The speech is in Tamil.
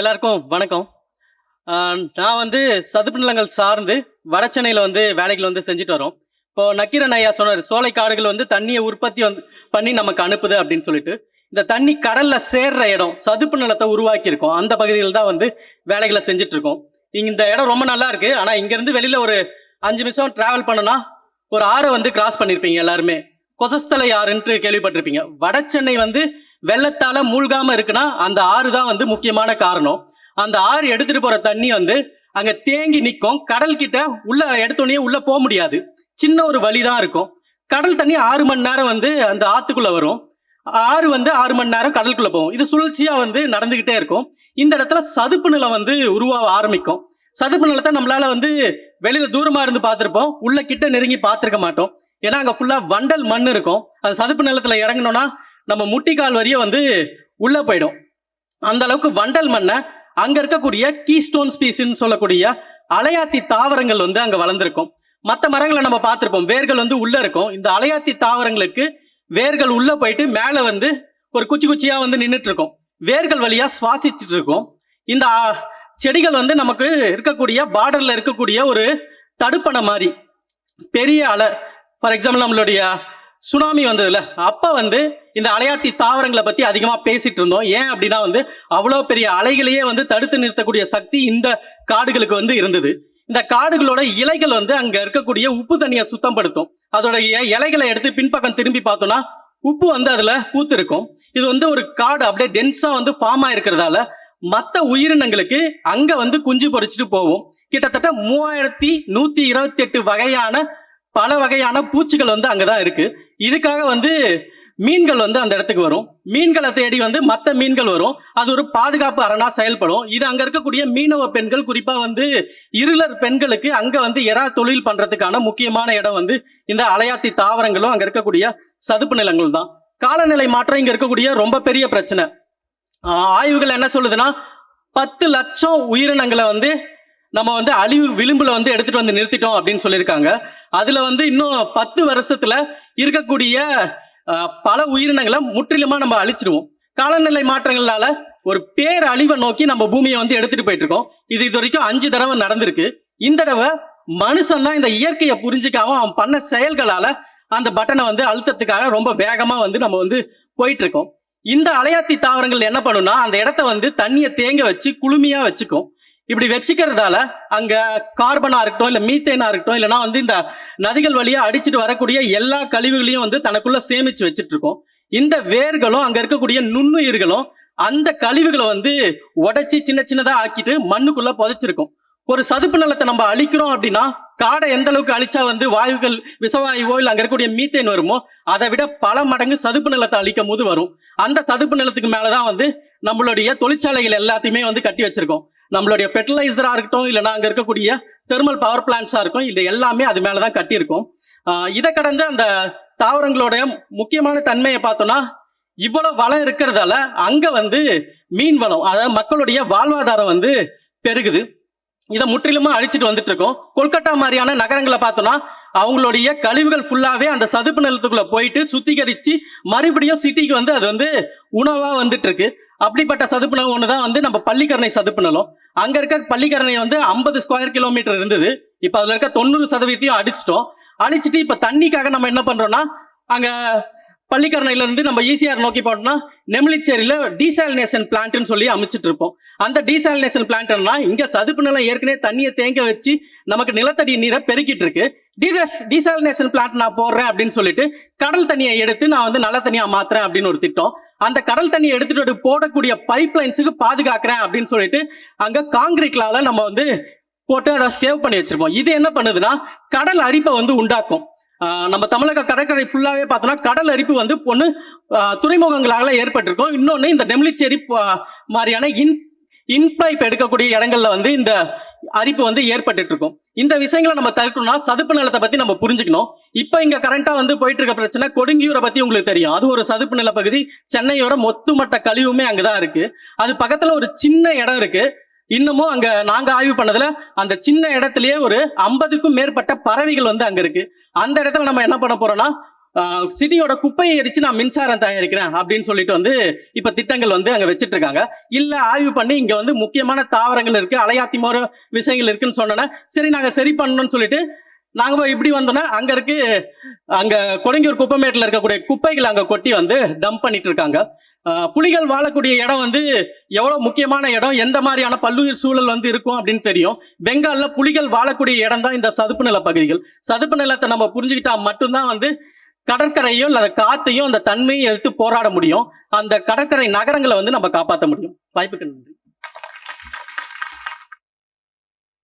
எல்லாருக்கும் வணக்கம். நான் வந்து சதுப்பு நிலங்கள் சார்ந்து வட சென்னையில் வந்து வேலைகள் வந்து செஞ்சுட்டு வரோம். இப்போ நக்கீரன் ஐயா சொன்னார் சோலை காடுகள் வந்து தண்ணியை உற்பத்தி வந்து பண்ணி நமக்கு அனுப்புது அப்படின்னு சொல்லிட்டு. இந்த தண்ணி கடல்ல சேர்ற இடம் சதுப்பு நிலத்தை உருவாக்கியிருக்கோம். அந்த பகுதியில் தான் வந்து வேலைகளை செஞ்சுட்டு இருக்கோம் இந்த இடம் ரொம்ப நல்லா இருக்கு. ஆனால் இங்கேருந்து வெளியில் வெளியில ஒரு அஞ்சு நிமிஷம் டிராவல் பண்ணனா ஒரு ஆறை வந்து கிராஸ் பண்ணியிருப்பீங்க எல்லாருமே. கொசஸ்தலை ஆறுன்ட்டு கேள்விப்பட்டிருப்பீங்க. வட சென்னை வந்து வெள்ளத்தால மூழ்காம இருக்குன்னா அந்த ஆறு தான் வந்து முக்கியமான காரணம். அந்த ஆறு எடுத்துட்டு போற தண்ணி வந்து அங்க தேங்கி நிற்கும் கடல் கிட்ட உள்ள எடுத்தோடனே உள்ள போக முடியாது. சின்ன ஒரு வழி தான் இருக்கும். கடல் தண்ணி ஆறு மணி நேரம் வந்து அந்த ஆத்துக்குள்ள வரும். ஆறு வந்து ஆறு மணி நேரம் கடலுக்குள்ள போகும். இது சுழற்சியா வந்து நடந்துகிட்டே இருக்கும். இந்த இடத்துல சதுப்பு நிலம் வந்து உருவாக ஆரம்பிக்கும். சதுப்பு நிலத்தை நம்மளால வந்து வெளியில தூரமா இருந்து பார்த்துருப்போம். உள்ள கிட்ட நெருங்கி பார்த்துருக்க மாட்டோம். ஏன்னா அங்க ஃபுல்லா வண்டல் மண் இருக்கும். அது சதுப்பு நிலத்துல இறங்கணும்னா நம்ம முட்டிக்கால் வரிய வந்து உள்ளே போயிடும். அந்த அளவுக்கு வண்டல் மண்ணை அங்கே இருக்கக்கூடிய கீஸ்டோன் ஸ்பீசின்னு சொல்லக்கூடிய அலையாத்தி தாவரங்கள் வந்து அங்கே வளர்ந்துருக்கும். மற்ற மரங்களை நம்ம பார்த்துருப்போம். வேர்கள் வந்து உள்ளே இருக்கும். இந்த அலையாத்தி தாவரங்களுக்கு வேர்கள் உள்ளே போயிட்டு மேலே வந்து ஒரு குச்சி குச்சியாக வந்து நின்றுட்டு இருக்கும் வேர்கள் வழியாக சுவாசிச்சுட்டு இருக்கும் இந்த செடிகள் வந்து நமக்கு இருக்கக்கூடிய பார்டரில் இருக்கக்கூடிய ஒரு தடுப்பணை மாதிரி. பெரிய அலை ஃபார் எக்ஸாம்பிள் நம்மளுடைய சுனாமி வந்ததுல. அப்ப வந்து இந்த அலையாட்டி தாவரங்களை பத்தி அதிகமா பேசிட்டு இருந்தோம். ஏன் அப்படின்னா வந்து அவ்வளோ பெரிய அலைகளையே வந்து தடுத்து நிறுத்தக்கூடிய சக்தி இந்த காடுகளுக்கு வந்து இருந்தது. இந்த காடுகளோட இலைகள் வந்து அங்க இருக்கக்கூடிய உப்பு தண்ணியை சுத்தப்படுத்தும். அதோட அதோடைய இலைகளை எடுத்து பின்பக்கம் திரும்பி பார்த்தோம்னா உப்பு வந்து அதுல பூத்து இருக்கும் இது வந்து ஒரு காடு அப்படியே டென்ஸா வந்து ஃபார்ம் ஆயிருக்கிறதால மற்ற உயிரினங்களுக்கு அங்க வந்து குஞ்சு பொறிச்சிட்டு போகும். கிட்டத்தட்ட மூவாயிரத்தி நூத்தி இருபத்தி எட்டு வகையான பல வகையான பூச்சிகள் வந்து அங்கதான் இருக்கு. இதுக்காக வந்து மீன்கள் வந்து அந்த இடத்துக்கு வரும். மீன்களை தேடி வந்து மற்ற மீன்கள் வரும். அது ஒரு பாதுகாப்பு அரணா செயல்படும். இது அங்க இருக்கக்கூடிய மீனவ பெண்கள் குறிப்பா வந்து இருளர் பெண்களுக்கு அங்க வந்து எறா தொழில் பண்றதுக்கான முக்கியமான இடம் வந்து இந்த அலையாத்தி தாவரங்களும் அங்க இருக்கக்கூடிய சதுப்பு நிலங்கள் தான். காலநிலை மாற்றம் இங்க இருக்கக்கூடிய ரொம்ப பெரிய பிரச்சனை. ஆய்வுகள் என்ன சொல்லுதுன்னா பத்து லட்சம் உயிரினங்களை வந்து நம்ம வந்து அழிவு விளிம்புல வந்து எடுத்துட்டு வந்து நிறுத்திட்டோம் அப்படின்னு சொல்லியிருக்காங்க. அதுல வந்து இன்னும் பத்து வருஷத்துல இருக்கக்கூடிய பல உயிரினங்களை முற்றிலுமா நம்ம அழிச்சிருவோம். காலநிலை மாற்றங்களால ஒரு பேர் அழிவை நோக்கி நம்ம பூமியை வந்து எடுத்துட்டு போயிட்டு இருக்கோம் இது இது வரைக்கும் அஞ்சு தடவை நடந்திருக்கு. இந்த தடவை மனுஷன் தான் இந்த இயற்கையை புரிஞ்சுக்காம அவன் பண்ண செயல்களால அந்த பட்டனை வந்து அழுத்தத்துக்காக ரொம்ப வேகமா வந்து நம்ம வந்து போயிட்டு இருக்கோம் இந்த அலையாத்தி தாவரங்கள் என்ன பண்ணும்னா அந்த இடத்த வந்து தண்ணியை தேங்க வச்சு குளுமையா வச்சுக்கும். இப்படி வச்சுக்கிறதால அங்க கார்பனா இருக்கட்டும் இல்ல மீத்தேனா இருக்கட்டும் இல்லைன்னா வந்து இந்த நதிகள் வழியா அடிச்சிட்டு வரக்கூடிய எல்லா கழிவுகளையும் வந்து தனக்குள்ள சேமிச்சு வச்சுட்டு இருக்கோம் இந்த வேர்களும் அங்க இருக்கக்கூடிய நுண்ணுயிர்களும் அந்த கழிவுகளை வந்து உடைச்சி சின்ன சின்னதா ஆக்கிட்டு மண்ணுக்குள்ள புதைச்சிருக்கும். ஒரு சதுப்பு நிலத்தை நம்ம அழிக்கிறோம் அப்படின்னா காடை எந்த அளவுக்கு அழிச்சா வந்து வாயுகள் விஷவாயுவோ இல்லை அங்க இருக்கக்கூடிய மீத்தேன் வருமோ அதை விட பல மடங்கு சதுப்பு நிலத்தை அழிக்கும் போது வரும். அந்த சதுப்பு நிலத்துக்கு மேலதான் வந்து நம்மளுடைய தொழிற்சாலைகள் எல்லாத்தையுமே வந்து கட்டி வச்சிருக்கோம். நம்மளுடைய ஃபெர்டிலைசராக இருக்கட்டும் இல்லைனா அங்கே இருக்கக்கூடிய தெர்மல் பவர் பிளான்ஸாக இருக்கும். இது எல்லாமே அது மேலே தான் கட்டியிருக்கும் இதை கடந்து அந்த தாவரங்களோட முக்கியமான தன்மையை பார்த்தோம்னா இவ்வளவு வளம் இருக்கிறதால அங்கே வந்து மீன் வளம் அதாவது மக்களுடைய வாழ்வாதாரம் வந்து பெருகுது. இதை முற்றிலுமா அழிச்சிட்டு வந்துட்டு இருக்கோம் கொல்கட்டா மாதிரியான நகரங்களை பார்த்தோம்னா அவங்களுடைய கழிவுகள் ஃபுல்லாவே அந்த சதுப்பு நிலத்துக்குள்ள போயிட்டு சுத்திகரிச்சு மறுபடியும் சிட்டிக்கு வந்து அது வந்து உணவா வந்துட்டு இருக்கு அப்படிப்பட்ட சதுப்பு நிலம் தான் வந்து நம்ம பள்ளிக்கரணை சதுப்பு நிலம். அங்க இருக்க பள்ளிக்கரணை வந்து ஐம்பது ஸ்கொயர் கிலோமீட்டர் இருந்தது. இப்ப அதுல இருக்க தொண்ணூறு சதவீதத்தையும் அடிச்சிட்டோம். அழிச்சிட்டு இப்ப தண்ணிக்காக நம்ம என்ன பண்றோம்னா அங்க பள்ளிக்கரணையில இருந்து நம்ம ஈசிஆர் நோக்கி போனோம்னா நெமிலிச்சேரியில டீசாலினேஷன் பிளான்ட்னு சொல்லி அமைச்சிட்டு இருப்போம். அந்த டீசாலினேஷன் பிளான்ட்னா இங்க சதுப்பு நிலம் ஏற்கனவே தண்ணியை தேங்க வச்சு நமக்கு நிலத்தடி நீரை பெருக்கிட்டு இருக்கு. டீசாலினேஷன் பிளான்ட் நான் போடுறேன் அப்படின்னு சொல்லிட்டு கடல் தண்ணியை எடுத்து நான் வந்து நல்ல தண்ணியா மாத்துறேன் அப்படின்னு ஒரு திட்டம். அந்த கடல் தண்ணியை எடுத்துட்டு போடக்கூடிய பைப் லைன்ஸுக்கு பாதுகாக்கிறேன் அப்படின்னு சொல்லிட்டு அங்க காங்கிரீட்லால நம்ம வந்து போட்டு அதை சேவ் பண்ணி வச்சிருப்போம். இது என்ன பண்ணுதுன்னா கடல் அரிப்பை வந்து உண்டாக்கும். நம்ம தமிழக கடற்கரை ஃபுல்லாகவே பார்த்தோம்னா கடல் அரிப்பு வந்து ஒன்று துறைமுகங்களால ஏற்பட்டிருக்கும். இன்னொன்று இந்த டெம்லிச்சேரி மாதிரியான இன் இன்பைப் எடுக்கக்கூடிய இடங்கள்ல வந்து இந்த அரிப்பு வந்து ஏற்பட்டுட்டு இருக்கும் இந்த விஷயங்களை நம்ம தவிர்க்கணும்னா சதுப்பு நிலத்தை பத்தி நம்ம புரிஞ்சுக்கணும். இப்போ இங்க கரண்டா வந்து போயிட்டு இருக்க பிரச்சனை கொடுங்கியூரை பத்தி உங்களுக்கு தெரியும். அது ஒரு சதுப்பு நில பகுதி. சென்னையோட மொத்துமட்ட கழிவுமே அங்கதான் இருக்கு. அது பக்கத்துல ஒரு சின்ன இடம் இருக்கு. இன்னமும் அங்க நாங்க ஆய்வு பண்ணதுல அந்த சின்ன இடத்துலயே ஒரு ஐம்பதுக்கும் மேற்பட்ட பறவைகள் வந்து அங்க இருக்கு. அந்த இடத்துல நம்ம என்ன பண்ண போறோம்னா சிட்டியோட குப்பையை எரிச்சு நான் மின்சாரம் தயாரிக்கிறேன் அப்படின்னு சொல்லிட்டு வந்து இப்ப திட்டங்கள் வந்து அங்க வச்சிட்டு இருக்காங்க. இல்ல ஆய்வு பண்ணி இங்க வந்து முக்கியமான தாவரங்கள் இருக்கு அலையாத்திமோர விஷயங்கள் இருக்குன்னு சொன்னோன்னா சரி நாங்க சரி பண்ணணும்னு சொல்லிட்டு நாங்க போய் இப்படி வந்தோம்னா அங்க இருக்கு அங்க கொடங்கியூர் குப்பமேட்டில் இருக்கக்கூடிய குப்பைகள் அங்க கொட்டி வந்து டம்ப் பண்ணிட்டு இருக்காங்க. புலிகள் வாழக்கூடிய இடம் வந்து எவ்வளவு முக்கியமான இடம் எந்த மாதிரியான பல்லுயிர் சூழல் வந்து இருக்கும் அப்படின்னு தெரியும். பெங்கால்ல புலிகள் வாழக்கூடிய இடம் தான் இந்த சதுப்பு நில பகுதிகள். சதுப்பு நிலத்தை நம்ம புரிஞ்சுக்கிட்டா மட்டும்தான் வந்து கடற்கரையும் இல்ல அந்த காத்தையும் அந்த தன்மையும் எடுத்து போராட முடியும். அந்த கடற்கரை நகரங்களை வந்து நம்ம காப்பாற்ற முடியும். வாய்ப்புக்கு நன்றி